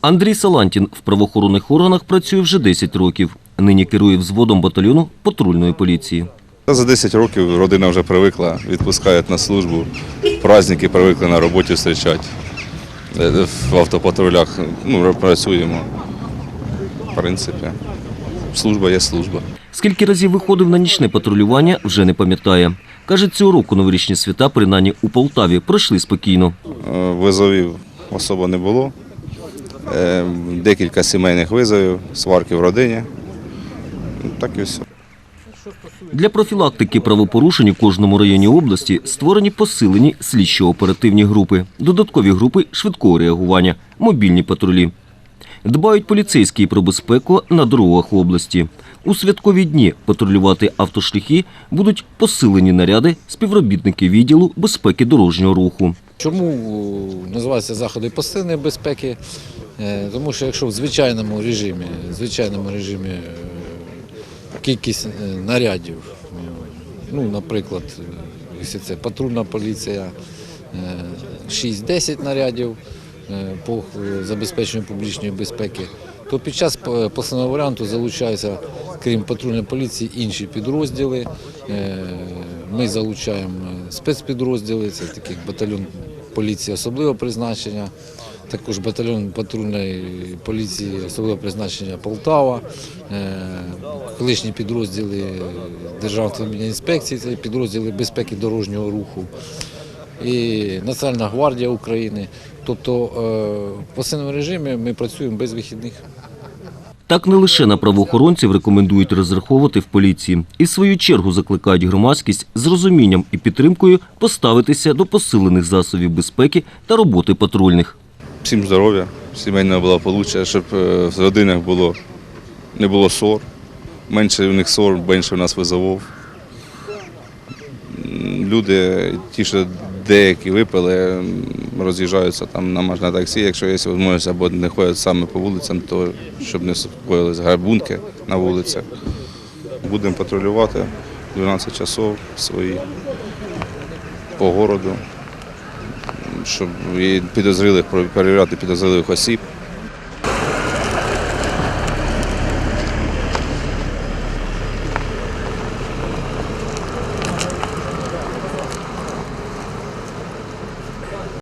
Андрій Салантін в правоохоронних органах працює вже 10 років. Нині керує взводом батальйону патрульної поліції. За 10 років родина вже привикла, відпускають на службу, праздники привикли на роботі зустрічати. Е, В автопатрулях ну, працюємо. В принципі, служба є служба. Скільки разів виходив на нічне патрулювання, вже не пам'ятає. Каже, цього року новорічні свята, принаймні у Полтаві, пройшли спокійно. Е, Визовів особо не було. Е, Декілька сімейних визовів, сварки в родині. Ну, Так і все. Для профілактики правопорушень у кожному районі області створені посилені слідчо-оперативні групи, додаткові групи швидкого реагування, мобільні патрулі. Дбають поліцейські про безпеку на дорогах області. У святкові дні патрулювати автошляхи будуть посилені наряди співробітники відділу безпеки дорожнього руху. Чому е, називаються заходи посиленої безпеки? Е, Тому що якщо в звичайному режимі, в звичайному режимі е, кількість е, нарядів, ну, наприклад, якщо це патрульна поліція, е, 6-10 нарядів по забезпеченню публічної безпеки, то під час посиленого варіанту залучаються, крім патрульної поліції, інші підрозділи. Ми залучаємо спецпідрозділи, це такий батальйон поліції особливого призначення, також батальйон патрульної поліції особливого призначення Полтава, е, колишні підрозділи Державної інспекції, це підрозділи безпеки дорожнього руху і Національна гвардія України. Тобто е, в посильному режимі ми працюємо без вихідних. Так не лише на правоохоронців рекомендують розраховувати в поліції. І в свою чергу закликають громадськість з розумінням і підтримкою поставитися до посилених засобів безпеки та роботи патрульних. Всім здоров'я, сімейного благополуччя, щоб е, в родинах було, не було ссор. Менше в них ссор, менше в нас визовов. Люди, ті, що деякі випили, роз'їжджаються там на на таксі, якщо є можливість, або не ходять саме по вулицям, то щоб не скоїлись грабунки на вулицях. Будемо патрулювати 12 часов свої по городу, щоб підозрілих перевіряти підозрілих осіб.